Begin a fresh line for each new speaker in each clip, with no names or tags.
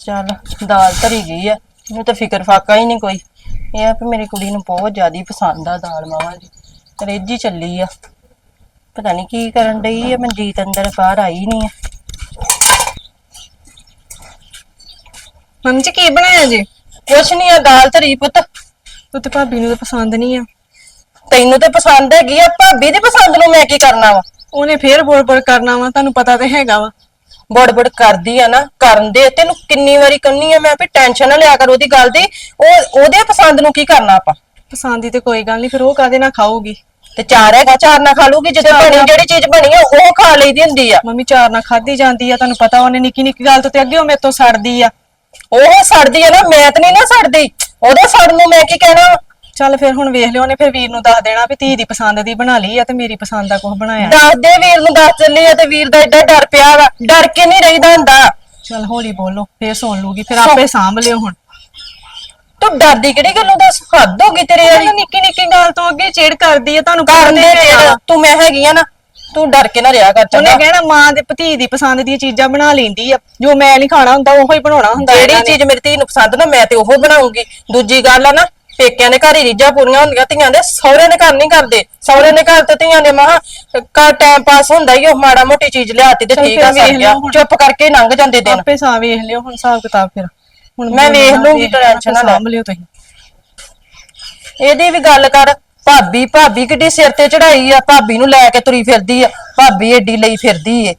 ਚੱਲ ਦਾਲ ਧਰੀ ਗਈ ਆ। ਮੈਨੂੰ ਤਾਂ ਫਿਕਰ ਫਾਕਾ ਹੀ ਨਹੀਂ ਕੋਈ। ਇਹ ਆ ਕਿ ਮੇਰੀ ਕੁੜੀ ਨੂੰ ਬਹੁਤ ਜ਼ਿਆਦੀ ਪਸੰਦ ਆ ਦਾਲ ਮਾਵਾਂ ਦੀ। ਰੇਜੀ ਚੱਲੀ ਆ। ਪਤਾ ਨਹੀਂ ਕੀ ਕਰਨ ਡਈ ਆ ਮਨਜੀਤ ਅੰਦਰ ਬਾਹਰ ਆਈ ਨਹੀਂ ਆ।
ਮੰਮੀ ਜੀ ਕੀ ਬਣਾਇਆ ਜੀ?
ਕੁਛ ਨਹੀਂ ਆ ਦਾਲ ਧਰੀ ਪੁੱਤ।
ਉਹ ਤੇ ਭਾਬੀ ਨੂੰ ਤਾਂ ਪਸੰਦ ਨਹੀਂ ਆ।
ਤੈਨੂੰ ਤੇ ਪਸੰਦ ਹੈਗੀ ਆ ਭਾਬੀ ਦੀ ਪਸੰਦ ਨੂੰ ਮੈਂ ਕੀ ਕਰਨਾ ਵਾ?
ਉਹਨੇ ਫੇਰ ਬੋਲ ਬੋਲ ਕਰਨਾ ਵਾ ਤੁਹਾਨੂੰ ਪਤਾ ਤੇ ਹੈਗਾ ਵਾ।
ਬੜ ਬੜ ਕਰਦੀ ਆ ਨਾ ਕਰਨ ਦੇ ਤੈਨੂੰ ਕਿੰਨੀ ਵਾਰੀ ਕੰਨੀ ਆ ਮੈਂ ਵੀ ਟੈਨਸ਼ਨ ਨਾ ਲਿਆ ਕਰ ਉਹਦੀ ਗੱਲ ਦੀ ਉਹ ਉਹਦੇ ਪਸੰਦ ਨੂੰ ਕੀ ਕਰਨਾ ਆਪਾਂ?
ਪਸੰਦ ਦੀ ਤੇ ਕੋਈ ਗੱਲ ਨਹੀਂ ਫਿਰ ਉਹ ਕਾਦੇ ਨਾਲ ਖਾਊਗੀ?
ਤੇ ਚਾਰ ਹੈਗਾ ਚਾਰ ਨਾ ਖਾ ਲੂਗੀ ਜਦੋਂ ਬਣੀ ਜਿਹੜੀ ਚੀਜ਼ ਬਣੀ ਆ ਉਹ ਖਾ ਲਈਦੀ ਹੁੰਦੀ ਆ।
ਮੰਮੀ ਚਾਰ ਨਾਲ ਖਾਦੀ ਜਾਂਦੀ ਆ ਤੁਹਾਨੂੰ ਪਤਾ ਉਹਨੇ ਨਿੱਕੀ ਨਿੱਕੀ ਗੱਲ ਤੋਂ ਤੇ ਅੱਗੇ ਉਹ ਮੇਰੇ ਤੋਂ ਸੜਦੀ ਆ।
ਉਹ ਸੜਦੀ ਆ ਨਾ ਮੈਂ ਤਾਂ ਨਹੀਂ ਨਾ ਸੜਦੀ। ਉਹਦੇ ਸੜ ਨੂੰ ਮੈਂ ਕੀ ਕਹਿਣਾ?
ਚੱਲ ਫਿਰ ਹੁਣ ਵੇਖ ਲਿਓ ਉਹਨੇ ਫਿਰ ਵੀਰ ਨੂੰ ਦੱਸ ਦੇਣਾ ਵੀ ਧੀ ਦੀ ਪਸੰਦ ਦੀ ਬਣਾ ਲਈ ਆ ਤੇ ਮੇਰੀ ਪਸੰਦ ਦਾ ਕੁਝ ਬਣਾਇਆ।
ਦੱਸ ਦੇ ਵੀਰ ਨੂੰ ਦੱਸ ਚੱਲੀ ਆ ਤੇ ਵੀਰ ਦਾ ਏਡਾ ਡਰ ਪਿਆ ਵਾ ਡਰ ਕੇ ਨਹੀਂ ਰਹੀਦਾ ਹੁੰਦਾ।
ਚੱਲ ਹੌਲੀ ਬੋਲੋ ਫੇਰ ਸੁਣ ਲੂਗੀ ਫਿਰ ਆਪੇ ਸਾਂਭ ਲਿਓ ਹੁਣ।
ਤੂੰ ਡਰਦੀ ਕਿਹੜੀ ਗੱਲੋਂ ਦੱਸ? ਹੱਦ ਹੋ ਗਈ ਤੇਰੇ ਵਾਲੀ।
ਨਿੱਕੀ ਨਿੱਕੀ ਗੱਲ ਤੋਂ ਅੱਗੇ ਚਿੜ ਕਰਦੀ ਆ ਤੁਹਾਨੂੰ
ਕਰਨ ਦੇ ਫਿਰ ਤੂੰ ਮੈਂ ਹੈਗੀ ਆ ਨਾ ਤੂੰ ਡਰ ਕੇ ਨਾ ਰਿਹਾ ਕਰ
ਉਹਨੇ
ਚੰਗਾ
ਕਹਿਣਾ ਮਾਂ ਦੇ ਭਤੀ ਦੀ ਪਸੰਦ ਦੀਆਂ ਚੀਜ਼ਾਂ ਬਣਾ ਲੈਂਦੀ ਆ। ਜੋ ਮੈਂ ਨਹੀਂ ਖਾਣਾ ਹੁੰਦਾ ਉਹੋ ਹੀ ਬਣਾਉਣਾ ਹੁੰਦਾ
ਜਿਹੜੀ
ਨੇ।
ਚੀਜ਼ ਮੇਰੀ ਧੀ ਨੂੰ ਪਸੰਦ ਨਾ ਮੈਂ ਤੇ ਉਹ ਬਣਾਉਂਗੀ। ਦੂਜੀ ਗੱਲ ਆ ਨਾ ਪੇਕਿਆਂ ਦੇ ਘਰ ਹੀ ਰੀਝਾਂ ਪੂਰੀਆਂ ਹੁੰਦੀਆਂ ਧੀਆਂ ਦੇ ਸਹੁਰੇ ਦੇ ਘਰ ਨਹੀਂ ਕਰਦੇ। ਸਹੁਰੇ ਦੇ ਘਰ ਤੇ ਧੀਆਂ ਦੇ ਮਹਾ ਕਾ ਟਾਈਮ ਪਾਸ ਹੁੰਦਾ ਹੀ ਉਹ ਮਾੜਾ ਮੋਟੀ ਚੀਜ਼ ਲਿਆਤੀ ਤੇ
ਚੱਲ
ਠੀਕ
ਫਿਰ
ਆ
ਵੇਖ
ਸਰ ਗਿਆ।
ਲਓ ਹੁਣ।
ਚੁੱਪ ਕਰਕੇ ਲੰਘ ਜਾਂਦੇ ਦਿਨ।
ਆਪੇ ਸਾਂ ਵੇਖ ਲਿਓ ਹੁਣ ਹਿਸਾਬ ਕਿਤਾਬ ਫਿਰ। ਹੁਣ
ਮੈਂ ਵੇਖ ਲੂੰਗੀ, ਟੈਨਸ਼ਨ ਨਾ ਲੈ।
ਸਾਂਭ ਲਿਓ ਤੁਸੀਂ।
ਇਹਦੀ ਵੀ ਗੱਲ ਕਰ ਭਾਬੀ ਭਾਬੀ ਕਿੱਡੀ ਸਿਰ ਤੇ ਚੜਾਈ ਆ ਭਾਬੀ ਨੂੰ ਲੈ ਕੇ ਤੁਰੀ ਫਿਰਦੀ ਆ ਭਾਬੀ ਏਡੀ ਲਈ ਫਿਰਦੀ ਏ।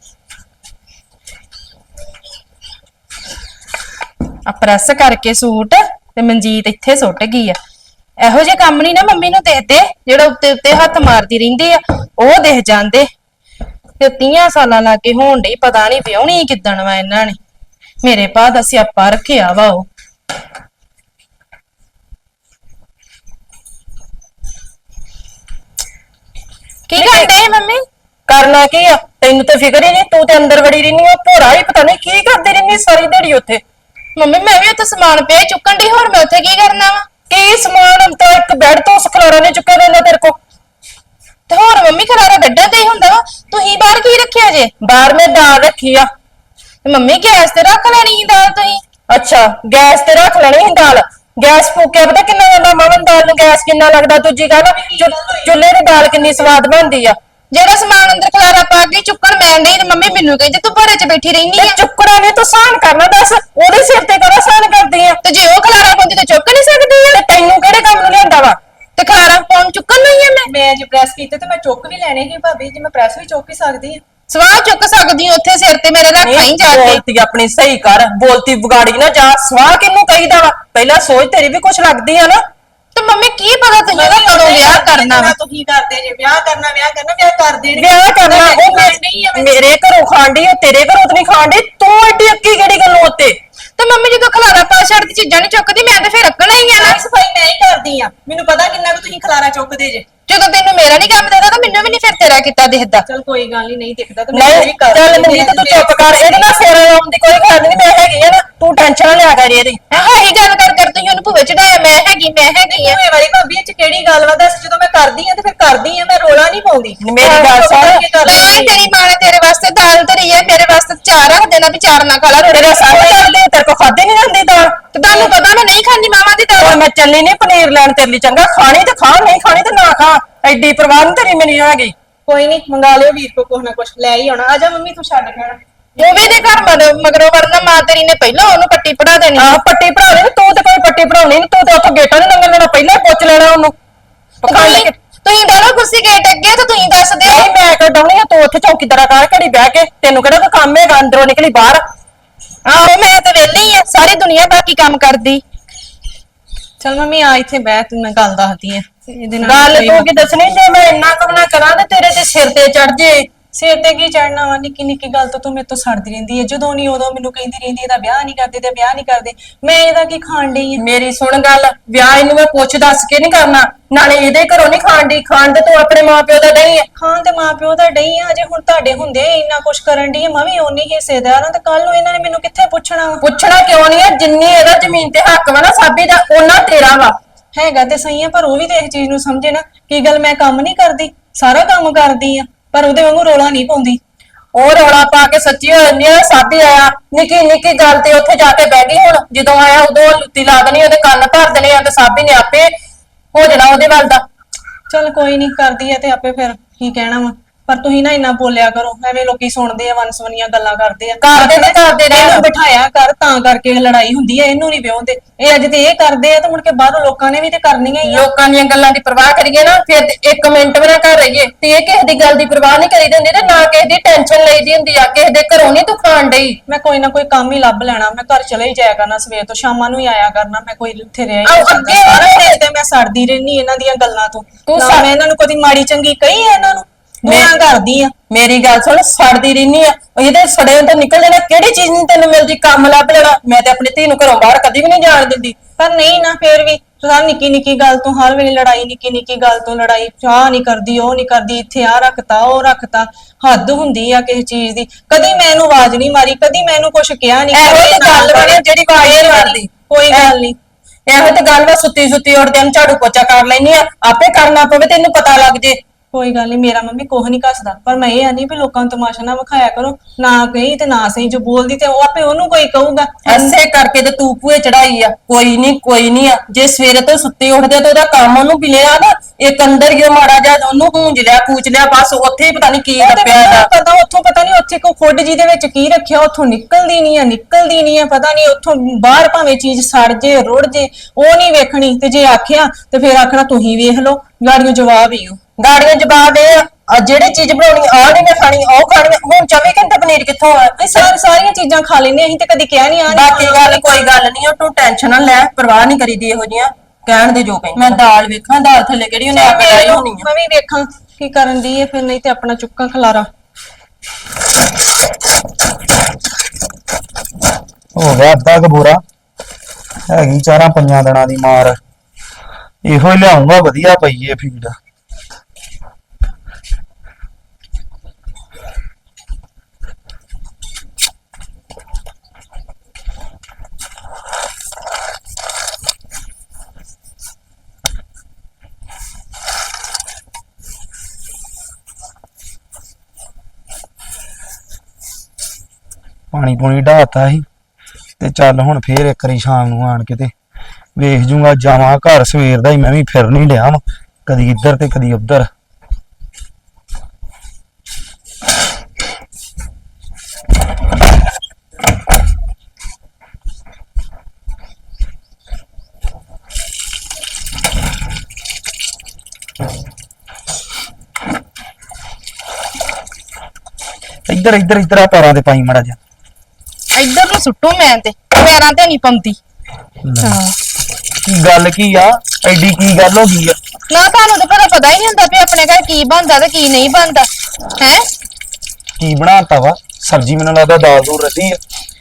ਆ ਪ੍ਰੈਸ ਕਰਕੇ ਸੂਟ ਤੇ ਮਨਜੀਤ ਇੱਥੇ ਸੁੱਟ ਗਈ ਆ। ਇਹੋ ਜਿਹੇ ਕੰਮ ਨਹੀਂ ਨਾ ਮੰਮੀ ਨੂੰ ਦੇਤੇ ਜਿਹੜਾ ਉੱਤੇ ਉੱਤੇ ਹੱਥ ਮਾਰਦੀ ਰਹਿੰਦੀ ਆ ਉਹ ਦੇਖ ਜਾਂਦੇ। ਤੇ 30 ਸਾਲਾਂ ਲਾ ਕੇ ਹੋਣ ਡਈ ਪਤਾ ਨਹੀਂ ਵਿਆਹਣੀ ਕਿੱਦਣ ਵਾ ਇਹਨਾਂ ਨੇ। ਮੇਰੇ ਪਾ ਦਾ ਸਿਆਪਾ ਰੱਖਿਆ ਵਾ ਉਹ। ਕੀ ਕਰਦੇ ਮੰਮੀ?
ਕਰਨਾ ਕੀ ਆ? ਤੈਨੂੰ ਤਾਂ ਫਿਕਰ ਹੀ ਨਹੀਂ ਤੂੰ ਤੇ ਅੰਦਰ ਵੜੀ ਰਹਿਨੀ ਆ ਭੋਰਾ ਹੀ ਪਤਾ ਨਹੀਂ ਕੀ ਕਰਦੀ ਰਹਿਨੀ ਸਾਰੀ ਦਿਹਾੜੀ ਉੱਥੇ।
ਮੰਮੀ ਮੈਂ ਵੀ ਉੱਥੇ ਸਮਾਨ ਪਿਆ ਚੁੱਕਣ ਦੀ ਹੋਰ ਮੈਂ ਉੱਥੇ ਕੀ ਕਰਨਾ ਵਾ?
ਕੀ ਸਮਾਨ ਤਾਂ ਇੱਕ ਬੈੱਡ ਤੋਂ ਸਖਲਾਰਾ ਨੇ ਚੁੱਕਿਆ ਜਾਂਦਾ ਤੇਰੇ ਕੋ
ਤੇ ਹੋਰ ਮੰਮੀ ਖਲਾਰਾ ਗੱਡਾ ਤੇ ਹੀ ਹੁੰਦਾ ਵਾ। ਤੁਸੀਂ ਬਾਹਰ ਕੀ ਰੱਖਿਆ ਜੇ?
ਬਾਹਰ ਮੈਂ ਦਾਲ ਰੱਖੀ ਆ।
ਤੇ ਮੰਮੀ ਗੈਸ ਤੇ ਰੱਖ ਲੈਣੀ ਸੀ ਦਾਲ ਤੁਸੀਂ?
ਅੱਛਾ, ਗੈਸ ਤੇ ਰੱਖ ਲੈਣੀ ਸੀ ਦਾਲ। ਗੈਸ ਫੂਕਿਆ ਪਤਾ ਕਿੰਨਾ ਜਾਂਦਾ? ਮਮਨ ਦਾਲ ਨੂੰ ਗੈਸ ਕਿੰਨਾ ਲੱਗਦਾ? ਦੂਜੀ ਗੱਲ, ਚੁ- ਚੁੱਲ੍ਹੇ ਦੀ ਦਾਲ ਕਿੰਨੀ ਸਵਾਦ ਬਣਦੀ ਆ।
ਜਿਹੜਾ ਸਮਾਨ ਅੰਦਰ ਖਲਾਰਾ ਪਾ ਕੇ ਚੁੱਕਣ ਮੈਂ ਨਹੀਂ ਤੇ ਮੰਮੀ ਮੈਨੂੰ ਕਹਿੰਦੇ ਤੂੰ ਭਰੇ 'ਚ ਬੈਠੀ ਰਹਿਨੀ
ਤੇ
ਆ।
ਚੁੱਕਣਾ ਨਹੀਂ ਤੂੰ ਸਾਨ ਕਰਨਾ ਦੱਸ ਉਹਦੇ ਸਿਰ ਤੇ ਕਰਾ ਸਾਨ ਕਰਦੀ ਆ?
ਤੇ ਜੇ ਉਹ ਖਲਾਰਾ ਪਾਉਂਦੀ ਤੇ ਚੁੱਕ ਨਹੀਂ ਸਕਦੀ ਆ।
ਤੇ ਤੈਨੂੰ ਕਿਹੜੇ ਕੰਮ ਨੂੰ ਲਿਆਂਦਾ ਵਾ?
ਤੇ ਖਲਾਰਾ ਪਾਉਣ ਚੁੱਕਣ ਨਹੀਂ ਆ ਮੈਂ।
ਮੈਂ ਜੇ ਪ੍ਰੈਸ ਕੀਤੇ ਤੇ ਮੈਂ ਚੁੱਕ ਵੀ ਲੈਣੇ ਸੀ ਭਾਬੀ ਜੀ ਮੈਂ ਪ੍ਰੈਸ ਵੀ ਚੁੱਕ ਹੀ ਸਕਦੀ ਹਾਂ
ਸਵਾਹ ਚੁੱਕ ਸਕਦੀ ਆ ਉੱਥੇ ਸਿਰ ਤੇ ਮੇਰੇ ਰੱਖ ਆਈ ਜਾ ਕੇ।
ਬੋਲਤੀ ਆਪਣੀ ਸਹੀ ਕਰ ਬੋਲਤੀ ਵਿਗਾੜੀ ਨਾ ਜਾ ਸਵਾਹ ਕਿਹਨੂੰ ਕਹੀਦਾ ਵਾ? ਪਹਿਲਾਂ ਸੋਚ ਤੇਰੀ ਵੀ ਕੁਛ ਲੱਗਦੀ ਆ ਨਾ।
ਤੇ ਮੰਮੀ ਕੀ ਪਤਾ ਤੁਸੀਂ ਉਹਦਾ ਕਦੋਂ ਵਿਆਹ ਕਰਨਾ ਵਾ?
ਤੁਸੀਂ ਕਰਦੇ ਜੇ ਵਿਆਹ ਕਰਨਾ ਵਿਆਹ ਕਰਨਾ ਵਿਆਹ ਕਰ ਦੇਣਗੇ
ਵਿਆਹ ਕਰਨਾ ਉਹ
ਨਹੀਂ ਆ
ਮੇ- ਮੇਰੇ ਘਰੋਂ ਖਾਂਡੀ ਆ ਤੇਰੇ ਘਰੋਂ ਤਾਂ ਨਹੀਂ ਖਾਂਡੀ ਤੂੰ ਐਡੀ ਅੱਕੀ ਕਿਹੜੀ ਗੱਲੋਂ ਉੱਤੇ?
ਤੇ ਮੰਮੀ ਜਦੋਂ ਖਲਾਰਾ ਪਾ ਛੱਡਦੀ ਚੀਜ਼ਾਂ ਨਹੀਂ ਚੁੱਕਦੀ ਮੈਂ ਤੇ ਫਿਰ ਰੱਖਣਾ ਹੀ ਆ ਨਾ।
ਸਫ਼ਾਈ ਮੈਂ ਹੀ ਕਰਦੀ ਆ। ਮੈਨੂੰ ਪਤਾ ਕਿੰਨਾ ਕੁ ਤੁਸੀਂ ਖਲਾਰਾ ਚੁੱਕਦੇ ਜੇ।
ਜਦੋਂ ਤੈਨੂੰ ਮੇਰਾ ਨਹੀਂ ਕੰਮ ਦੇਦਾ ਤਾਂ ਮੈਨੂੰ ਵੀ ਨਹੀਂ ਫਿਰ ਤੇਰਾ ਕੀਤਾ ਦਿਖਦਾ।
ਚਲ ਕੋਈ ਗੱਲ ਨਹੀਂ ਨਹੀਂ ਦਿਖਦਾ ਤੇ
ਨਹੀਂ ਚੱਲ ਮਨਜੀਤ ਤੂੰ ਚੁੱਪ ਕਰ ਇਹਦੇ ਨਾਲ ਸਿਰ ਆਉਣ ਦੀ ਕੋਈ ਗੱਲ ਨਹੀਂ ਮੈਂ ਹੈਗੀ ਆ ਨਾ ਤੂੰ ਟੈਨਸ਼ਨ ਨਾ ਲਿਆ ਕਰ ਇਹਦੀ।
ਆਹ ਹੀ ਗੱਲ ਕਰ ਕਰ ਤੁਸੀਂ ਉਹਨੂੰ ਭੁਵੇ ਚੜਾਇਆ ਮੈਂ ਹੈਗੀ ਮੈਂ ਹੈਗੀ ਆ।
ਹੋਏ ਵਾਲੀ ਭਾਬੀ ਇਹ ਚ ਕਿਹੜੀ ਗੱਲ ਵਾ ਦੱਸ ਜਦੋਂ ਮੈਂ ਕਰਦੀ ਆ ਤੇ ਫਿਰ ਕਰਦੀ ਆ ਮੈਂ ਰੋਲਾ ਨਹੀਂ ਪਾਉਂਦੀ।
ਮੇਰੀ ਗੱਲ ਸੁਣ।
ਲੈ ਤੇਰੀ ਮਾਂ ਨੇ ਤੇਰੇ ਵਾਸਤੇ ਦਾਲ ਧਰੀ ਹੈ ਮੇਰੇ ਵਾਸਤੇ ਚਾਰ ਰੱਖ ਦੇਣਾ ਵੀ ਚਾਰ ਨਾ ਖਾ ਲਾ ਰੋੜੇ
ਤੇਰੇ ਸਾਰੇ ਕਰਦੇ ਤੇਰੇ ਕੋ ਖਾਦੀ ਨਹੀਂ ਜਾਂਦੀ ਦਾਲ।
ਤੇ ਤੁਹਾਨੂੰ ਪਤਾ ਮੈਂ ਨਹੀਂ ਖਾਂਦੀ ਮਾਵਾਂ ਦੀ ਦਾਲ
ਹੁਣ ਮੈਂ ਚੱਲੀ ਨਹੀਂ ਪਨੀਰ ਲੈਣ ਤੇਰੇ ਲਈ ਚੰਗਾ ਖਾਣੀ ਤੇ ਖਾ ਨਹੀਂ ਖਾਣੀ ਤੇ ਨਾ ਖਾ। ਐਡੀ ਪਰਵਾਹ ਨੀ ਤੇਰੀ ਮੈਨੂੰ ਹੈਗੀ।
ਕੋਈ ਨਹੀਂ ਮੰਗਾ ਲਿਓ ਵੀਰ ਕੋ ਕੁਛ ਨਾ ਕੁਛ ਲੈ ਹੀ ਆਉਣਾ। ਆ ਜਾ ਮੰਮੀ ਤੂੰ ਛੱਡ
ਉਹ ਵੀ ਦੇ ਘਰ ਮਗਰ- ਮਗਰੋਂ ਵਰਨਾ ਮਾਂ ਤੇਰੀ ਨੇ ਪਹਿਲਾਂ ਉਹਨੂੰ ਪੱਟੀ ਪੜਾ ਦੇਣੀ।
ਆਹ ਪੱਟੀ ਪੜਾ ਲਈ ਤੂੰ ਤੇ ਕੋਈ ਪੱਟੀ ਪੜਾਉਣੀ ਨੀ ਤੂੰ ਤੇ ਉੱਥੋਂ ਗੇਟਾਂ ਨਹੀਂ ਲੰਘਣ ਦੇਣਾ ਪਹਿਲਾਂ ਹੀ ਪੁੱਛ ਲੈਣਾ ਉਹਨੂੰ। ਪਖੰਡ
ਤੁਸੀਂ
ਕੇ
ਤੁਸੀਂ ਕੁਰਸੀ ਗੇਟ ਅੱਗੇ ਤਾਂ ਤੁਸੀਂ ਦੱਸ ਦਿਓ।
ਨਹੀਂ ਮੈਂ ਕਢਾਉਣੀ ਆ ਤੂੰ ਉੱਥੇ ਚੌਕੀਦਾਰਾ ਕਰ ਘੜੀ ਬਹਿ ਕੇ ਤੈਨੂੰ ਕਿਹੜਾ ਕੋਈ ਕੰਮ ਹੈਗਾ ਅੰਦਰੋਂ ਨਿਕਲੀ ਬਾਹਰ।
ਆਹੋ ਮੈਂ ਤਾਂ ਵਿਹਲੀ ਆ ਸਾਰੀ ਦੁਨੀਆ ਬਾਕੀ ਕੰਮ ਕਰਦੀ।
ਚਲ ਮੰਮੀ ਆ ਇੱਥੇ ਬਹਿ ਤੂੰ ਮੈਂ ਗੱਲ ਦੱਸਦੀ ਆ। ਇਹਦੇ ਨਾਲ
ਗੱਲ
ਕੋਈ-
ਤੂੰ ਕੀ ਦੱਸਣੀ ਜੇ ਮੈਂ ਇੰਨਾ ਕੰਮ ਨਾ ਕਰਾਂ ਤੇ ਤੇਰੇ ਤੇ ਸਿਰ ਤੇ ਚੜ ਜੇ।
ਸਿਰ ਤੇ ਕੀ ਚੜਨਾ ਵਾ? ਨਿੱਕੀ ਨਿੱਕੀ ਗੱਲ ਤੋਂ ਤੂੰ ਮੇਰੇ ਤੋਂ ਸੜਦੀ ਰਹਿੰਦੀ ਹੈ ਜਦੋਂ ਨਹੀਂ ਉਦੋਂ ਮੈਨੂੰ ਕਹਿੰਦੀ ਰਹਿੰਦੀ ਇਹਦਾ ਵਿਆਹ ਨਹੀਂ ਕਰਦੇ ਤੇ ਵਿਆਹ ਨਹੀਂ ਕਰਦੇ। ਮੈਂ ਇਹਦਾ ਕੀ ਖਾਣ ਡਈ ਆ?
ਮੇਰੀ ਸੁਣ ਗੱਲ ਵਿਆਹ ਇਹਨੂੰ ਮੈਂ ਪੁੱਛ ਦੱਸ ਕੇ ਨਹੀਂ ਕਰਨਾ। ਨਾਲੇ ਇਹਦੇ ਘਰੋਂ ਨਹੀਂ ਖਾਣ ਦੀ ਖਾਣ ਤੇ ਤੂੰ ਆਪਣੇ ਮਾਪਿਓ ਦਾ ਨਹੀਂ ਹੈ
ਖਾਣ ਤੇ ਮਾਪਿਓ ਦਾ ਡਈ ਆ ਅਜੇ ਹੁਣ ਤੁਹਾਡੇ ਹੁੰਦੇ ਇੰਨਾ ਕੁਛ ਕਰਨ ਡਈ ਆ। ਮੈਂ ਵੀ ਓਨੀ ਹਿੱਸੇਦਾਰ ਆ ਤੇ ਕੱਲ ਨੂੰ ਇਹਨਾਂ ਨੇ ਮੈਨੂੰ ਕਿੱਥੇ ਪੁੱਛਣਾ ਵਾ?
ਪੁੱਛਣਾ ਕਿਉਂ ਨਹੀਂ ਹੈ ਜਿੰਨੀ ਇਹਦਾ ਜ਼ਮੀਨ ਤੇ ਹੱਕ ਵਾ ਨਾ ਸਾਬੀ ਦਾ ਉਹਨਾਂ ਤੇਰਾ ਵਾ।
ਹੈਗਾ ਤੇ ਸਹੀ ਆ ਪਰ ਉਹ ਵੀ ਤੇ ਇਸ ਚੀਜ਼ ਨੂੰ ਸਮਝੇ ਨਾ। ਕੀ ਗੱਲ ਮੈਂ ਕੰਮ ਨਹੀਂ ਕਰਦੀ? ਸਾਰਾ ਕੰਮ ਕਰਦੀ ਆ। ਪਰ ਉਹਦੇ ਵਾਂਗੂ ਰੋਲਾ ਨਹੀਂ ਪਾਉਂਦੀ।
ਉਹ ਰੌਲਾ ਪਾ ਕੇ ਸੱਚੀ ਹੋ ਜਾਂਦੀ ਸਾਬੀ ਆਇਆ ਨਿੱਕੀ ਨਿੱਕੀ ਗੱਲ ਤੇ ਉੱਥੇ ਜਾ ਕੇ ਬਹਿ ਗਈ ਹੁਣ। ਜਦੋਂ ਆਇਆ ਉਦੋਂ ਲੁੱਤੀ ਲਾ ਦੇਣੀ, ਉਹਦੇ ਕੰਨ ਭਰ ਦੇਣੇ ਆ ਤੇ ਸਾਬੀ ਨੇ ਆਪੇ ਹੋ ਜਾਣਾ ਉਹਦੇ ਵੱਲ ਦਾ।
ਚਲ ਕੋਈ ਨਹੀਂ, ਕਰਦੀ ਐ ਤੇ ਆਪੇ ਫਿਰ, ਕੀ ਕਹਿਣਾ ਵਾ। ਪਰ ਤੁਸੀਂ ਨਾ ਇੰਨਾ ਬੋਲਿਆ ਕਰੋ ਐਵੇਂ ਲੋਕੀ ਸੁਣਦੇ ਆ ਵਨਸਵਨੀਆਂ ਗੱਲਾਂ ਕਰਦੇ ਆ।
ਕਰਦੇ ਤੇ ਕਰਦੇ ਨੇ।
ਇਹਨੂੰ ਬਿਠਾਇਆ ਕਰ ਤਾਂ ਕਰਕੇ ਲੜਾਈ ਹੁੰਦੀ ਐ ਇਹਨੂੰ ਨਹੀਂ ਵਿਆਹੁੰਦੇ ਇਹ ਅੱਜ ਤੇ ਇਹ ਕਰਦੇ ਆ ਤੇ ਮੁੜ ਕੇ ਬਾਹਰੋਂ ਲੋਕਾਂ ਨੇ ਵੀ ਤੇ ਕਰਨੀਆਂ ਹੀ ਆ।
ਲੋਕਾਂ ਦੀਆਂ ਗੱਲਾਂ ਦੀ ਪਰਵਾਹ ਕਰੀਏ ਨਾ ਫਿਰ ਤੇ ਇੱਕ ਮਿੰਟ ਵੀ ਨਾ ਕਰ ਰਹੀਏ। ਤੇ ਇਹ ਕਿਸੇ ਦੀ ਗੱਲ ਦੀ ਪਰਵਾਹ ਨਹੀਂ ਕਰੀਦੀ ਹੁੰਦੀ ਤੇ ਨਾ ਕਿਸੇ ਦੀ ਟੈਨਸ਼ਨ ਲਈਦੀ ਹੁੰਦੀ ਆ ਕਿਸੇ ਦੇ ਘਰੋਂ ਨਹੀਂ ਤੂੰ ਖਾਣ ਡਈ।
ਮੈਂ ਕੋਈ ਨਾ ਕੋਈ ਕੰਮ ਹੀ ਲੱਭ ਲੈਣਾ ਮੈਂ ਘਰ ਚਲੇ ਹੀ ਜਾਇਆ ਕਰਨਾ ਸਵੇਰ ਤੋਂ ਸ਼ਾਮਾਂ ਨੂੰ ਹੀ ਆਇਆ ਕਰਨਾ ਮੈਂ ਕੋਈ ਇੱਥੇ ਰਿਹਾ ਹੀ
ਆਹੋ। ਅੱਗੇ
ਸਾਰਾ
ਵਾਲੇ-
ਦਿਨ ਤੇ ਮੈਂ ਸੜਦੀ ਰਹਿਨੀ ਇਹਨਾਂ ਦੀਆਂ ਗੱਲਾਂ ਤੋਂ।
ਤੂੰ
ਨਾ
ਸੜ-
ਮੈਂ ਇਹਨਾਂ ਨੂੰ ਕਦੀ ਮਾੜੀ ਚੰਗੀ ਕਹੀ ਐ ਇਹਨਾਂ ਨੂੰ? ਮੈਂ ਕਰਦੀ ਆ
ਮੇਰੀ ਗੱਲ ਸੁਣ ਸੜਦੀ ਰਹਿਨੀ ਆ। ਇਹਦੇ ਸੜੇ ਤੋਂ ਨਿਕਲ ਜਾਣਾ ਕਿਹੜੀ ਚੀਜ਼ ਨਹੀਂ ਤੈਨੂੰ ਮਿਲਦੀ ਕੰਮ ਲੱਭ ਲੈਣਾ? ਮੈਂ ਤੇ ਆਪਣੀ ਧੀ ਨੂੰ ਘਰੋਂ ਬਾਹਰ ਕਦੀ ਵੀ ਨਹੀਂ ਜਾਣ ਦਿੰਦੀ।
ਪਰ ਨਹੀਂ ਨਾ ਫੇਰ ਵੀ ਤਾਂ ਨਿੱਕੀ ਨਿੱਕੀ ਗੱਲ ਤੋਂ ਹਰ ਵੇਲੇ ਲੜਾਈ ਨਿੱਕੀ ਨਿੱਕੀ ਗੱਲ ਤੋਂ ਲੜਾਈ ਚਾਹ ਨਹੀਂ ਕਰਦੀ ਉਹ ਨਹੀਂ ਕਰਦੀ ਇੱਥੇ ਆ ਰੱਖਤਾ ਉਹ ਰੱਖਤਾ ਹੱਦ ਹੁੰਦੀ ਆ ਕਿਸੇ ਚੀਜ਼ ਦੀ। ਕਦੀ ਮੈਂ ਇਹਨੂੰ ਆਵਾਜ਼ ਨਹੀਂ ਮਾਰੀ ਕਦੀ ਮੈਂ ਇਹਨੂੰ ਕੁਝ ਕਿਹਾ ਨਹੀਂ।
ਇਹੋ ਤੇ ਗੱਲ ਬਣੀ ਜਿਹੜੀ ਆਵਾਜ਼ ਨਹੀਂ ਮਾਰਦੀ।
ਕੋਈ ਗੱਲ ਨਹੀਂ।
ਇਹੋ ਤੇ ਗੱਲ ਵਾ ਸੁੱਤੀ ਸੁੱਤੀ ਉੱਠਦੇ ਨੂੰ ਝਾੜੂ ਪੋਚਾ ਕਰ ਲੈਨੀ ਆ। ਆਪੇ ਕਰਨਾ ਪਵੇ ਤੈਨੂੰ ਪਤਾ ਲੱਗ ਜੇ।
ਕੋਈ ਗੱਲ ਨਹੀਂ ਮੇਰਾ ਮੰਮੀ ਕੁਝ ਨਹੀਂ ਕੱਸਦਾ ਪਰ ਮੈਂ ਇਹ ਨਹੀਂ ਵੀ ਲੋਕਾਂ ਨੂੰ ਤਮਾਸ਼ਾ ਨਾ ਵਿਖਾਇਆ ਕਰੋ। ਨਾ ਕਹੀ ਤੇ ਨਾ ਸਹੀ ਜੋ ਬੋਲਦੀ ਤੇ ਉਹ ਆਪੇ ਉਹਨੂੰ ਕੋਈ ਕਹੂਗਾ।
ਐਸੇ ਕਰਕੇ ਤੇ ਤੂੰ ਭੂਏ ਚੜਾਈ ਆ। ਕੋਈ ਨਹੀਂ ਕੋਈ ਨਹੀਂ ਆ। ਜੇ ਸਵੇਰੇ ਤੋਂ ਸੁੱਤੇ ਉੱਠਦੇ ਤੇ ਉਹਦਾ ਕੰਮ ਉਹਨੂੰ ਮਿਲਿਆ ਨਾ। ਇੱਕ ਅੰਦਰ ਹੀ ਉਹ ਮਾੜਾ ਜਿਹਾ ਉਹਨੂੰ ਹੂੰਜ ਲਿਆ ਕੂਚ ਲਿਆ ਬਸ ਉੱਥੇ ਹੀ ਪਤਾ ਨਹੀਂ ਕੀ ਰੱਪਿਆ ਦਾ
ਪਤਾ ਉੱਥੋਂ ਪਤਾ ਨਹੀਂ ਉੱਥੇ ਕੋ ਖੁੱਡ ਜੀ ਦੇ ਵਿੱਚ ਕੀ ਰੱਖਿਆ ਉੱਥੋਂ ਨਿਕਲਦੀ ਨਹੀਂ ਆ ਨਿਕਲਦੀ ਨਹੀਂ ਆ ਪਤਾ ਨਹੀਂ ਉੱਥੋਂ ਬਾਹਰ ਭਾਵੇਂ ਚੀਜ਼ ਸੜ ਜੇ ਰੁੜ ਜੇ ਉਹ ਨਹੀਂ ਵੇਖਣੀ। ਤੇ ਜੇ ਆਖਿਆ ਤੇ ਫਿਰ ਆਖਣਾ ਤੁਸੀਂ ਵੇਖ ਲਓ। ਗਾੜੀਆਂ ਜਵਾਬ ਹੀ ਉਹ
ਗਾੜੀਆਂ ਜਵਾਬ ਇਹ ਆ, ਆ ਜਿਹੜੀ ਚੀਜ਼ ਬਣਾਉਣੀ ਆ ਨਹੀਂ ਮੈਂ ਖਾਣੀ ਉਹ ਖਾਣੀ। ਆ। ਹੁਣ 24 ਘੰਟੇ ਪਨੀਰ ਕਿੱਥੋਂ ਆ?
ਇਹ ਸਾਰੀ ਸਾਰੀਆਂ ਚੀਜ਼ਾਂ ਖਾ ਲੈਨੇ ਅਸੀਂ ਤੇ ਕਦੀ ਕਿਹਾ ਨਹੀਂ ਆ
ਬਾਕੀ ਗੱਲ ਕੋਈ ਗੱਲ ਨਹੀਂ ਆ ਤੂੰ ਟੈਨਸ਼ਨ ਨਾ ਲੈ ਪਰਵਾਹ ਨਹੀਂ ਕਰੀਦੀ ਇਹੋ ਜੀਆਂ ਕਹਿਣ ਦੇ ਜੋ ਕਹੀਂ। ਮੈਂ ਦਾਲ ਵੇਖਾਂ ਦਾਲ ਥੱਲੇ ਕਿਹੜੀ ਉਹਨੇ
ਵੇਖ
ਲਾਈ ਹੋਣੀ ਆ।
ਮੈਂ ਵੀ ਵੇਖਾਂ ਕੀ ਕਰਨ ਦੀ ਹੈ ਫਿਰ ਨਹੀਂ ਤੇ ਆਪਣਾ ਚੁੱਕਾਂ ਖਲਾਰਾ।
ਹੋ ਗਿਆ ਅੱਧਾ ਕੁ ਬੋਰਾ ਹੈਗੀ ਚਾਰਾਂ ਪੰਜਾਂ ਦਿਨਾਂ ਦੀ ਮਾਰ। ਇਹੋ ਹੀ ਲਿਆਉਂਗਾ, ਵਧੀਆ ਪਈ ਏ ਫੀਡ ਪਾਣੀ ਪੂਣੀ ਢਾਤਾ ਸੀ, ਤੇ ਚੱਲ ਹੁਣ ਫੇਰ ਇੱਕ ਵਾਰੀ ਸ਼ਾਮ ਨੂੰ ਆਣ ਕੇ ਤੇ ਵੇਖ ਜੂੰਗਾ ਜਾਵਾਂ ਘਰ ਸਵੇਰ ਦਾ ਹੀ ਮੈਂ ਵੀ ਫਿਰ ਨਹੀਂ ਲਿਆ ਵਾਂ ਕਦੀ ਇੱਧਰ ਤੇ ਕਦੀ ਉੱਧਰ। ਇੱਧਰ ਇੱਧਰ ਇੱਧਰ ਆ ਪੈਰਾਂ ਤੇ ਪਾਈ ਮੜਾ ਜਾ
ਇੱਧਰ ਨੂੰ ਸੁੱਟੂ ਮੈਂ ਤੇ ਪੈਰਾਂ ਤੇ ਨਹੀਂ ਪੰਦੀ ਹਾਂ।
ਕੀ ਗੱਲ ਕੀ ਆ? ਐਡੀ ਕੀ ਗੱਲ ਹੋ ਗਈ ਆ?
ਨਾ ਤੁਹਾਨੂੰ ਤਾਂ ਪਤਾ ਪਤਾ ਹੀ ਨਹੀਂ ਹੁੰਦਾ ਵੀ ਆਪਣੇ ਘਰ ਕੀ ਬਣਦਾ ਤੇ ਕੀ ਨਹੀਂ ਬਣਦਾ ਹੈ?
ਕੀ ਬਣਾਤਾ ਵਾ? ਸਬਜ਼ੀ ਮੈਨੂੰ ਲੱਗਦਾ ਦਾਲ ਦੂਰ ਰਹੀ ਆ।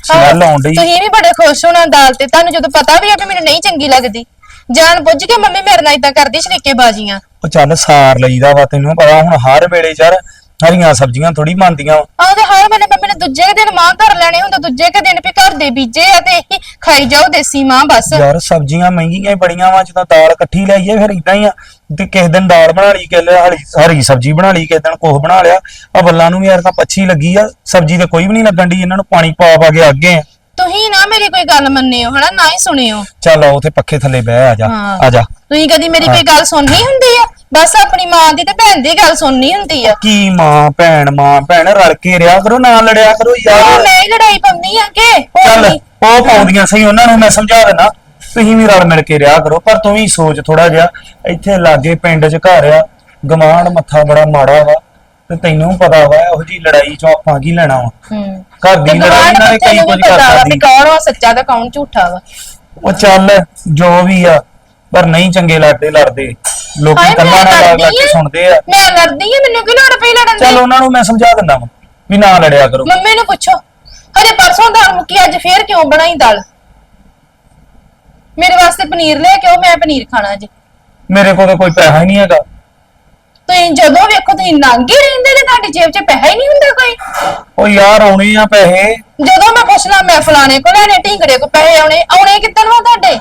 ਸਮੈਲ ਆਉਣ ਡਈ
ਤੁਸੀਂ ਵੀ ਬੜੇ ਖੁਸ਼ ਹੋਣਾ ਦਾਲ ਤੇ। ਤੁਹਾਨੂੰ ਜਦੋਂ ਪਤਾ ਵੀ ਆ ਕਿ ਮੈਨੂੰ ਨਹੀਂ ਚੰਗੀ ਲੱਗਦੀ ਜਾਣ ਬੁੱਝ ਕੇ ਮੰਮੀ ਮੇਰੇ ਨਾਲ ਇਦਾਂ ਕਰਦੀ ਸ਼ਰੀਕੇ ਬਾਜੀਆਂ
ਉਹ ਚੱਲ ਸਾਰ ਲਈਦਾ ਵਾ ਤੈਨੂੰ ਪਤਾ ਹੁਣ ਹਰ ਵੇਲੇ ਯਾਰ ਹਰੀਆਂ ਸਬਜ਼ੀਆਂ ਥੋੜੀ ਬਣਦੀਆਂ ਵਾ।
ਤੇ ਹਰ ਵੇਲੇ ਮੰਮੀ ਨੇ ਦੂਜੇ ਕੁ ਦਿਨ ਮਾਂ ਧਰ ਲੈਣੇ ਹੁੰਦੇ ਦੂਜੇ ਕੁ ਦਿਨ ਵੀ ਘਰ ਦੇ ਬੀਜੇ ਆ ਤੇ ਇਹੀ ਖਾਈ ਜਾਓ ਦੇਸੀ ਮਾਂ ਬਸ।
ਯਾਰ ਸਬਜ਼ੀਆਂ ਮਹਿੰਗੀਆਂ ਹੀ ਬੜੀਆਂ ਵਾ ਜਦੋਂ ਦਾਲ ਇਕੱਠੀ ਲਈਏ ਫਿਰ ਇਦਾਂ ਹੀ ਆ। ਤੇ ਕਿਸੇ ਦਿਨ ਦਾਲ ਬਣਾ ਲਈ ਕਿਸੇ ਹਰੀ ਹਰੀ ਸਬਜ਼ੀ ਬਣਾ ਲਈ ਕਿਸੇ ਦਿਨ ਕੁਝ ਬਣਾ ਲਿਆ। ਆ ਬੱਲਾਂ ਨੂੰ ਵੀ ਯਾਰ ਤਾਂ ਪੱਛੀ ਲੱਗੀ ਆ ਸਬਜ਼ੀ ਤੇ ਕੋਈ ਵੀ ਨਹੀਂ ਲੱਗਣ ਦੀ ਇਹਨਾਂ ਨੂੰ ਪਾਣੀ ਪਾ ਪਾ ਕੇ ਅੱਗੇ। ਆ
ਤੁਸੀਂ ਨਾ ਮੇਰੀ ਕੋਈ ਗੱਲ ਮੰਨਿਓ ਹਨਾ ਨਾ ਹੀ ਸੁਣਿਓ।
ਚੱਲ ਆ ਉਥੇ ਪੱਖੇ ਥੱਲੇ ਬਹਿ ਆ ਜਾ
ਹਾਂ।
ਆ ਜਾ।
ਤੁਸੀਂ ਕਦੀ ਮੇਰੀ ਕੋਈ ਗੱਲ ਸੁਣਨੀ ਹੁੰਦੀ ਆ? ਬਸ ਆਪਣੀ ਮਾਂ ਦੀ ਤੇ ਭੈਣ ਦੀ ਗੱਲ ਸੁਣਨੀ ਹੁੰਦੀ ਆ।
ਕੀ ਮਾਂ ਭੈਣ ਮਾਂ ਭੈਣ ਰਲ ਕੇ ਰਿਆ ਕਰੋ ਨਾ ਲੜਿਆ ਕਰੋ ਯਾਰ।
ਮੈਂ ਹੀ ਲੜਾਈ ਪਾਉਂਦੀ ਆ ਕਿ ਹੋਰ
ਚੱਲ
ਨਹੀਂ।
ਉਹ ਪਾਉਂਦੀਆਂ ਸਹੀ ਉਹਨਾਂ ਨੂੰ ਮੈਂ ਸਮਝਾ ਦਿੰਦਾ। ਤੁਸੀਂ ਵੀ ਰਲ ਮਿਲ ਕੇ ਰਿਆ ਕਰੋ ਪਰ ਤੂੰ ਵੀ ਸੋਚ ਥੋੜਾ ਜਿਹਾ। ਇੱਥੇ ਲਾਗੇ ਪਿੰਡ 'ਚ ਘਰ ਆ ਗਮਾਂਡ ਮੱਥਾ ਬੜਾ ਮਾੜਾ ਵਾ। ਤੇ ਤੈਨੂੰ ਪਤਾ ਵਾ ਇਹੋ ਜੀ ਲੜਾਈ 'ਚੋਂ ਆਪਾਂ ਕੀ ਲੈਣਾ ਵਾ?
ਹੂੰ।
ਘਰ ਦੀ ਲੜਾਈ ਨਾਲੇ ਕਈ ਕੁਝ ਕਰ
ਵਾ
ਸਕਦੀ
ਕੌਣ ਵਾ ਸੱਚਾ ਤੇ ਕੌਣ ਝੂਠਾ ਵਾ।
ਉਹ ਚੱਲ ਜੋ ਵੀ ਆ ਪਰ ਨਹੀਂ ਚੰਗੇ ਲੜਦੇ ਲੜਦੇ। ਲੋਕੀ
ਹਾਏ,
ਕੰਨਾਂ ਨਾਲ ਲੱਗ
ਲੜਦੀ
ਕੇ
ਆ।
ਸੁਣਦੇ ਆ।
ਮੈਂ ਲੜਦੀ ਆ ਮੈਨੂੰ ਕੀ ਲੋੜ ਪਈ ਲੜਨ
ਚੱਲ
ਦੀ
ਉਹਨਾਂ ਨੂੰ ਮੈਂ ਸਮਝਾ ਦਿੰਦਾ ਵਾ ਵੀ ਨਾ ਲੜਿਆ ਕਰੋ।
ਮੰਮੀ ਨੂੰ ਪੁੱਛੋ ਹਰੇ ਪਰਸੋਂ ਦਾਲ ਮੁੱਕੀ ਅੱਜ ਫੇਰ ਕਿਉਂ ਬਣਾਈ ਦਾਲ? ਮੇਰੇ ਵਾਸਤੇ ਪਨੀਰ ਲੈ ਕੇ ਆਓ ਮੈਂ ਪਨੀਰ ਖਾਣਾ ਜੀ
ਮੇਰੇ ਕੋਲ ਤਾਂ ਕੋਈ ਪੈਸਾ ਹੀ ਨਹੀਂ ਹੈਗਾ।
ਤੁਸੀਂ ਜਦੋਂ ਵੇਖੋ ਤੁਸੀਂ ਨਾਂਗੇ ਰਹਿੰਦੇ ਨੇ ਤੁਹਾਡੀ ਜੇਬ 'ਚ ਪੈਸਾ ਹੀ ਨਹੀਂ ਹੁੰਦਾ ਕੋਈ।
ਉਹ ਯਾਰ ਆਉਣੇ ਆ ਪੈਸੇ।
ਜਦੋਂ ਮੈਂ ਪੁੱਛਣਾ ਮੈਂ ਫਲਾਣੇ ਕੋ ਲੈਣੇ ਢੀਂਗੜੇ ਕੋ ਪੈਸੇ ਆਉਣੇ ਆਉਣੇ ਕਿੱਦਣ ਵਾ ਤੁਹਾਡੇ?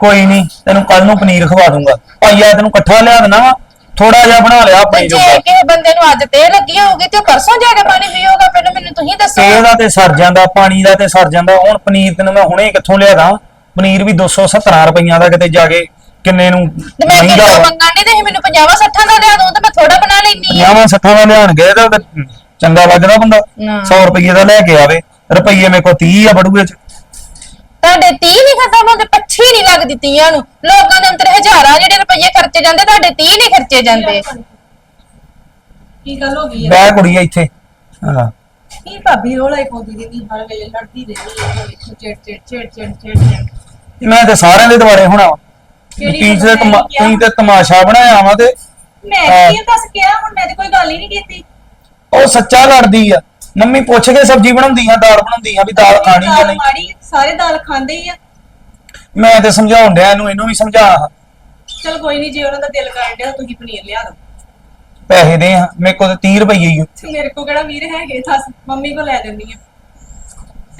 ਕੋਈ ਨਹੀਂ ਤੈਨੂੰ ਕੱਲ ਨੂੰ ਪਨੀਰ ਖਵਾ ਦੂੰਗਾ। ਭਾਈਆ ਤੈਨੂੰ ਇਕੱਠਾ ਲਿਆ ਦੇਣਾ ਵਾ ਥੋੜਾ ਜਿਹਾ ਬਣਾ ਲਿਆ ਆਪਣੇ
ਜੇ
ਜੋਗਾ।
ਕਿਸੇ ਬੰਦੇ ਨੂੰ ਅੱਜ ਤੇ ਲੱਗੀ ਹੋਊਗੀ ਤੇ ਉਹ ਪਰਸੋਂ ਜਾ ਕੇ ਪਾਣੀ ਪੀਊਗਾ ਪਹਿਲਾਂ ਮੈਨੂੰ ਤੁਸੀਂ ਦੱਸੋ।
ਤੇਲ ਦਾ ਤੇ ਸਰ ਜਾਂਦਾ ਪਾਣੀ ਦਾ ਤੇ ਸਰ ਜਾਂਦਾ। ਹੁਣ ਪਨੀਰ ਤੈਨੂੰ ਮੈਂ ਹੁਣੇ ਕਿੱਥੋਂ ਲਿਆਦਾ ਪਨੀਰ ਵੀ 270 ਰੁਪਈਆਂ ਦਾ ਕਿਤੇ ਜਾ ਕੇ ਕਿੰਨੇ ਨੂੰ
ਤੇ ਮੈਂ
ਮਹਿੰਗਾ
ਕਿਲੋ
ਵਾ।
ਮੰਗਣ ਦੀ ਤੇ ਮੈਨੂੰ 50 60 ਦਾ ਲਿਆ ਦੋ ਤੇ ਮੈਂ ਥੋੜਾ ਬਣਾ ਲੈਣੀ ਆ
ਪੰਜਾਹਾਂ ਸੱਠਾਂ ਦਾ ਲਿਆਣ ਗਏ ਤਾਂ ਉਹਦੇ ਚੰਗਾ ਲੱਗਦਾ ਬੰਦਾ।
ਨਾ।
100 ਰੁਪਏ ਦਾ ਲੈ ਕੇ ਆਵੇ। ਰੁਪਈਏ ਮੇਰੇ ਕੋਲ 30 ਆ ਬੜੂਏ ਚ।
ਤੁਹਾਡੇ 30 ਨਹੀਂ ਖਤਮ ਹੁੰਦੇ 25 ਨਹੀਂ ਲੱਗਦੀ ਤੀਆਂ ਨੂੰ। ਲੋਕਾਂ ਦੇ ਅੰਦਰ ਹਜ਼ਾਰਾਂ ਜਿਹੜੇ ਰੁਪਏ ਖਰਚੇ ਜਾਂਦੇ ਤੁਹਾਡੇ 30 ਨਹੀਂ ਖਰਚੇ ਜਾਂਦੇ।
ਕੀ ਗੱਲ ਹੋ ਗਈ ਆ?
ਬਹਿ ਕੁੜੀ ਇੱਥੇ। ਹਾਂ।
ਕੀ ਭਾਬੀ ਰੋਲਾ ਹੀ ਪਾਉਂਦੀ ਰਹਿੰਦੀ ਹਰ ਵੇਲੇ ਲੜਦੀ ਰਹਿੰਦੀ ਹੈ ਵੇਖੋ ਚਿੜ ਚਿੜ ਚਿੜ ਚਿੜ ਚਿੜ ਚਿੜ।
ਮੈਂ ਤੇ ਸਾਰਿਆਂ ਦੇ ਦੁਆਲੇ ਹੋਣਾ ਵਾ।
ਕਿਹੜੀ
ਤੀ ਤੇ
ਗੱਲ
ਤਮਾ-
ਮੈਂ ਕਿਹਾ?
ਤੀ ਤੇ ਤਮਾਸ਼ਾ ਬਣਾਇਆ ਵਾ ਤੇ
ਮੈਂ
ਹਾਂ।
ਕੀ ਦੱਸ ਕਿਹਾ ਹੁਣ ਮੈਂ ਤੇ ਕੋਈ ਗੱਲ ਹੀ ਨਹੀਂ ਕੀਤੀ।
ਉਹ ਸੱਚਾ ਲੜਦੀ ਆ। ਮੰਮੀ ਪੁੱਛ ਕੇ ਸਬਜ਼ੀ ਬਣਾਉਂਦੀ ਆ ਦਾਲ ਬਣਾਉਂਦੀ ਆ ਵੀ ਦਾਲ ਖਾਣੀ ਜਾਂ
ਦਾਲ
ਨਹੀਂ?
ਮਾੜੀ ਸਾਰੇ ਦਾਲ ਖਾਂਦੇ ਹੀ ਆ।
ਮੈਂ ਤੇ ਸਮਝਾਉਣ ਡਿਆ ਇਹਨੂੰ ਇਹਨੂੰ ਵੀ ਸਮਝਾ।
ਚਲ ਕੋਈ ਨਹੀਂ ਜੇ ਉਹਨਾਂ ਦਾ ਦਿਲ ਕਰਨ ਡਿਆ ਤੁਸੀਂ ਪਨੀਰ ਲਿਆ ਦਿਓ।
ਪੈਸੇ ਦੇ ਆ ਮੇਰੇ ਕੋਲ ਤੇ 30 ਰੁਪਏ ਹੀ ਆ।
ਤੇ ਮੇਰੇ ਕੋ ਕਿਹੜਾ ਵੀਰ ਹੈਗੇ? ਦੱਸ ਮੰਮੀ ਕੋ ਲੈ ਦਿੰਦੀ ਆ।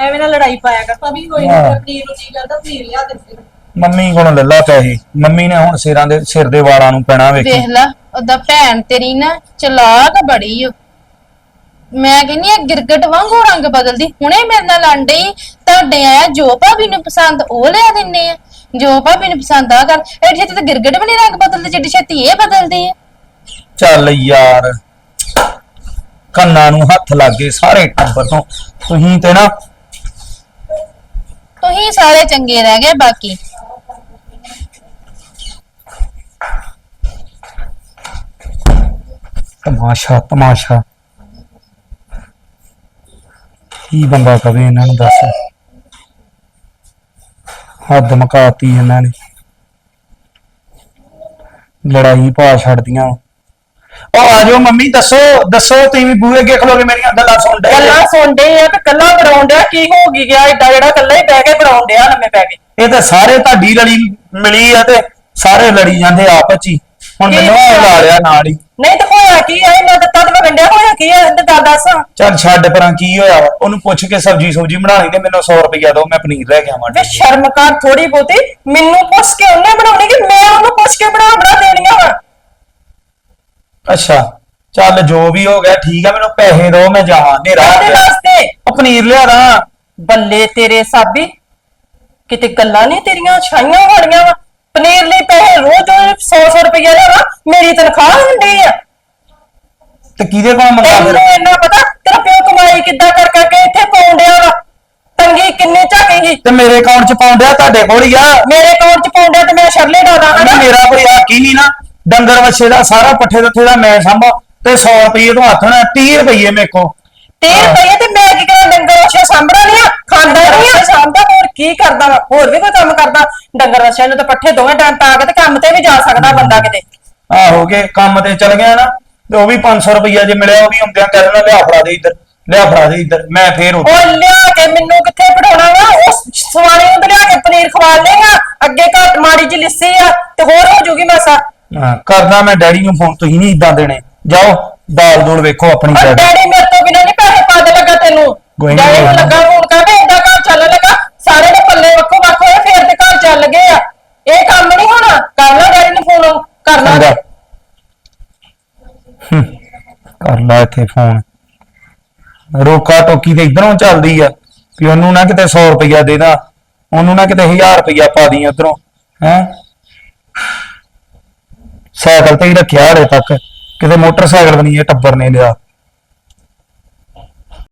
ਐਵੇਂ ਨਾ ਲੜਾਈ ਪਾਇਆ ਕਰ ਭਾਬੀ ਕੋਈ
ਹਾਂ।
ਨਹੀਂ ਪਨੀਰ ਨੂੰ ਜੀ ਕਰਦਾ ਪਨੀਰ ਲਿਆ ਦਿੰਦੇ
ਮੰਮੀ ਕੋਲੋਂ ਲੱਲਾ ਪੈਸੇ। ਮੰਮੀ ਨੇ ਹੁਣ ਸਿਰਾਂ ਦੇ ਸਿਰ ਦੇ ਵਾਲਾਂ ਨੂੰ ਪੈਣਾ ਵੇਖੀ।
ਵੇਖ ਲਾ ਉਹਦਾ ਭੈਣ ਤੇਰੀ ਨਾ ਚਲਾਕ ਬੜੀ ਓ। ਮੈਂ ਕਹਿੰਨੀ ਆ ਗਿਰਗਟ ਵਾਂਗੂ ਰੰਗ ਬਦਲਦੀ। ਹੁਣੇ ਮੇਰੇ ਨਾਲ ਲੰਡਈ ਤੁਹਾਡੇ ਆਇਆ ਜੋ ਭਾਬੀ ਨੂੰ ਪਸੰਦ ਉਹ ਲਿਆ ਦਿੰਨੇ ਆ। ਜੋ ਭਾਬੀ ਨੂੰ ਪਸੰਦ ਆ ਕਰ ਐਡੀ ਛੇਤੀ ਤਾਂ ਗਿਰਗਟ ਵੀ ਨੀ ਰੰਗ ਬਦਲਦੇ ਜਿੱਡੀ ਛੇਤੀ ਇਹ ਬਦਲਦੀ ਆ।
ਚੱਲ ਯਾਰ ਕੰਨਾਂ ਨੂੰ ਹੱਥ ਲੱਗੇ ਸਾਰੇ ਟੱਬਰ ਤੋਂ। ਤੁਸੀਂ ਤੇ ਨਾ
ਤੁਸੀਂ ਸਾਰੇ ਚੰਗੇ ਰਹਿ ਗਏ ਬਾਕੀ।
ਤਮਾਸ਼ਾ ਤਮਾਸ਼ਾ। ਕੀ ਬੰਦਾ ਕਵੇ ਇਹਨਾਂ ਨੂੰ ਦੱਸ? ਹੱਦ ਮਕਾਤੀ ਇਹਨਾਂ ਨੇ। ਲੜਾਈ ਪਾ ਛੱਡਦੀਆਂ। ਉਹ ਆ ਜਾਓ ਮੰਮੀ ਦੱਸੋ ਦੱਸੋ ਤੁਸੀਂ ਵੀ ਬੂਹੇ ਅੱਗੇ ਖਲੋ ਕੇ ਮੇਰੀਆਂ ਗੱਲਾਂ ਸੁਣ ਡੇ
ਗੱਲਾਂ ਸੁਣਦੇ ਆ ਤੇ ਕੱਲਾ ਬਣਾਉਣ ਡਿਆ ਕੀ ਹੋ ਗਈ ਗਿਆ? ਏਡਾ ਜਿਹੜਾ ਕੱਲਾ ਹੀ ਬਹਿ ਕੇ ਬਣਾਉਣ ਡਿਆ ਲੰਮੇ ਪੈ ਕੇ।
ਇਹ ਤਾਂ ਸਾਰੇ ਤੁਹਾਡੀ ਲੜੀ ਮਿਲੀ ਆ ਤੇ ਸਾਰੇ ਲੜੀ ਜਾਂਦੇ ਆਪਸ ਚ ਹੀ। ਹੁਣ ਮੈਨੂੰ ਉਹ ਲਾ ਲਿਆ ਨਾਲ ਹੀ।
ਨਹੀਂ ਤੇ ਹੋਇਆ ਕੀ ਇਹਨਾਂ ਦਿੱਤਾ ਤੇ ਮੈਂ ਗੰਡਿਆ ਹੋਇਆ ਕੀ ਆ? ਤੇ ਗੱਲ ਦੱਸ।
ਚੱਲ ਛੱਡ ਪਰਾਂ ਕੀ ਹੋਇਆ ਵਾ? ਉਹਨੂੰ ਪੁੱਛ ਕੇ ਸਬਜੀ ਸੁਬਜੀ ਬਣਾਣੀ ਤੇ ਮੈਨੂੰ 100 ਰੁਪਇਆ ਦਿਓ ਮੈਂ ਪਨੀਰ ਲੈ ਕੇ ਆਵਾਂ।
ਵੇ ਸ਼ਰਮ ਕਰ ਥੋੜੀ ਬਹੁਤੀ। ਮੈਨੂੰ ਪੁੱਛ ਕੇ ਉਹਨੇ ਬਣਾਉਣੀ ਕਿ ਮੈਂ ਉਹਨੂੰ ਪੁੱਛ ਕੇ ਬਣਾ ਬਣਾ ਦੇਣੀਆਂ ਵਾ?
ਅੱਛਾ ਚੱਲ ਜੋ ਵੀ ਹੋ ਗਿਆ ਠੀਕ ਆ ਮੈਨੂੰ ਪੈਸੇ ਦਿਓ ਮੈਂ ਜਾਵਾਂ। ਨੇਰਾ
ਕਾਹਦੇ ਵਾਸਤੇ?
ਉਹ ਪਨੀਰ ਲਿਆ ਦਾਂ।
ਬੱਲੇ ਤੇਰੇ ਸਾਬੀ ਕਿਤੇ ਗੱਲਾਂ ਨਹੀਂ ਤੇਰੀਆਂ ਛਾਈਆਂ ਹੋਣੀਆਂ ਵਾ। ਪਨੀਰ ਲਈ ਪੈਸੇ ਰੋਜ਼ 100 100 ਰੁਪਏ ਲੈਣਾ ਮੇਰੀ ਤਨਖਾਹ ਹੁੰਦੀ ਆ।
ਤੇ ਕਿਹਦੇ ਕੋਲ ਮੰਗਾ ਫਿਰ
ਤੈਨੂੰ ਇੰਨਾ ਪਤਾ ਤੇਰਾ ਪਿਓ ਕਮਾਈ ਕਿੱਦਾਂ ਕਰ ਕਰਕੇ ਇੱਥੇ ਪਾਉਣ ਡਿਆ ਵਾ? ਤੰਗੀ ਕਿੰਨੀ ਝਾਕੇਗੀ
ਤੇ ਮੇਰੇ ਅਕਾਊਂਟ ਚ ਪਾਉਂਦਿਆ ਤੁਹਾਡੇ ਕੋਲ ਹੀ ਆ?
ਮੇਰੇ ਅਕਾਊਂਟ ਚ ਪਾਉਣ ਡਿਆ ਤੇ ਮੈਂ ਸ਼ਰਲੇ ਦਾ ਦਾਂ
ਨਾ। ਮੇਰਾ ਕੋਈ ਹੱਕ ਹੀ ਨਹੀਂ ਨਾ। ਡੰਗਰ ਵੱਛੇ ਦਾ ਸਾਰਾ ਪੱਠੇ ਦੱਥੇ ਦਾ ਮੈਂ ਸਾਂਭਾ ਤੇ 100 ਰੁਪਏ ਤੋਂ ਹੱਥ ਨਾ 30 ਰੁਪਏ ਮੇਰੇ ਕੋ
30 ਰੁਪਏ ਤੇ ਮੈਂ ਕੀ ਕਰਾਂ? ਡੰਗਰ ਵਛੇ ਸਾਂਭਣਾ ਨਹੀਂ ਆ ਖਾਂਦਾ ਨਹੀਂ ਆ। ਸਾਂਭਦਾ ਹੋਰ ਕੀ ਕਰਦਾ ਵਾ? ਹੋਰ ਵੀ ਕੋਈ ਕੰਮ ਕਰਦਾ? ਡੰਗਰ ਵਛੇ ਨੂੰ ਤਾਂ ਪੱਠੇ ਦੋਵੇਂ ਟਾਈਮ ਪਾ ਕੇ ਤੇ ਕੰਮ ਤੇ ਵੀ ਜਾ ਸਕਦਾ ਬੰਦਾ ਕਿਤੇ।
ਆਹੋ ਕੇ ਕੰਮ ਤੇ ਚਲ ਗਿਆ ਨਾ ਤੇ ਉਹ ਵੀ 500 ਰੁਪਇਆ ਜੇ ਮਿਲਿਆ ਉਹ ਵੀ ਹੁੰਦਿਆਂ ਕਹਿ ਦੇਣਾ ਲਿਆ ਫੜਾ ਦੇ ਇੱਧਰ ਲਿਆ ਫੜਾ ਦੇ ਇੱਧਰ ਮੈਂ ਫੇਰ ਉੱਥੇ
ਉਹ ਲਿਆ ਕੇ ਮੈਨੂੰ ਕਿੱਥੇ ਪੜਾਉਣਾ ਵਾ? ਉਹ ਸਵਾਰੀ ਨੂੰ ਤਾਂ ਲਿਆ ਕੇ ਪਨੀਰ ਖਵਾ ਲੇਗਾ ਅੱਗੇ ਘੱਟ ਮਾੜੀ ਜਿਹੀ ਲਿੱਸੀ ਆ ਤੇ ਹੋਰ ਹੋ ਜੂਗੀ ਮਾਸਾ।
ਹਾਂ, ਕਰਦਾ ਮੈਂ ਡੈਡੀ ਨੂੰ ਫੋਨ ਤੁਸੀਂ ਨਹੀਂ ਇਦਾਂ ਦੇਣੇ। ਜਾਓ ਦਾਲ ਦੂਲ ਵੇਖੋ ਆਪਣੀ
ਔਰ
ਡੈਡੀ
ਡੈਡੀ ਮੇਰੇ ਤੋਂ ਬਿਨਾਂ ਨਹੀਂ ਪਾਦੇ ਲੱਗਾ ਤੈਨੂੰ?
ਨੀ,
ਡੈਡੀ
ਨੂੰ।
ਲੱਗਾ ਫੋਨ ਕਰਕੇ ਏਦਾਂ ਘਰ ਚੱਲ ਲੱਗਾ। ਸਾਰੇ ਦੇ ਪੱਲੇ ਵੱਖੋ ਵੱਖ ਹੋਏ ਫੇਰ ਤੇ ਘਰ ਚੱਲ ਗਏ ਆ। ਇਹ ਕੰਮ ਨਹੀਂ ਹੋਣਾ। ਕਰ ਲੈ ਡੈਡੀ ਨੂੰ ਫੋਨ ਕਰਨਾ
ਚੰਗਾ। ਹੂੰ, ਕਰ ਲੈ ਇੱਥੇ ਫੋਨ। ਰੋਕਾ ਟੋਕੀ ਤੇ ਇਧਰੋਂ ਚੱਲਦੀ ਆ ਵੀ ਉਹਨੂੰ ਨਾ ਕਿਤੇ 100 ਰੁਪਇਆ ਦੇ ਦਾ ਉਹਨੂੰ ਨਾ ਕਿਤੇ 1000 ਰੁਪਇਆ ਪਾ ਦੀ ਉਧਰੋਂ ਹੈ? ਸਾਈਕਲ ਤੇ ਹੀ ਰੱਖਿਆ ਹਲੇ ਤੱਕ ਕਿਤੇ ਮੋਟਰਸਾਈਕਲ ਵੀ ਨਹੀਂ ਇਹ ਟੱਬਰ ਨੇ ਲਿਆ।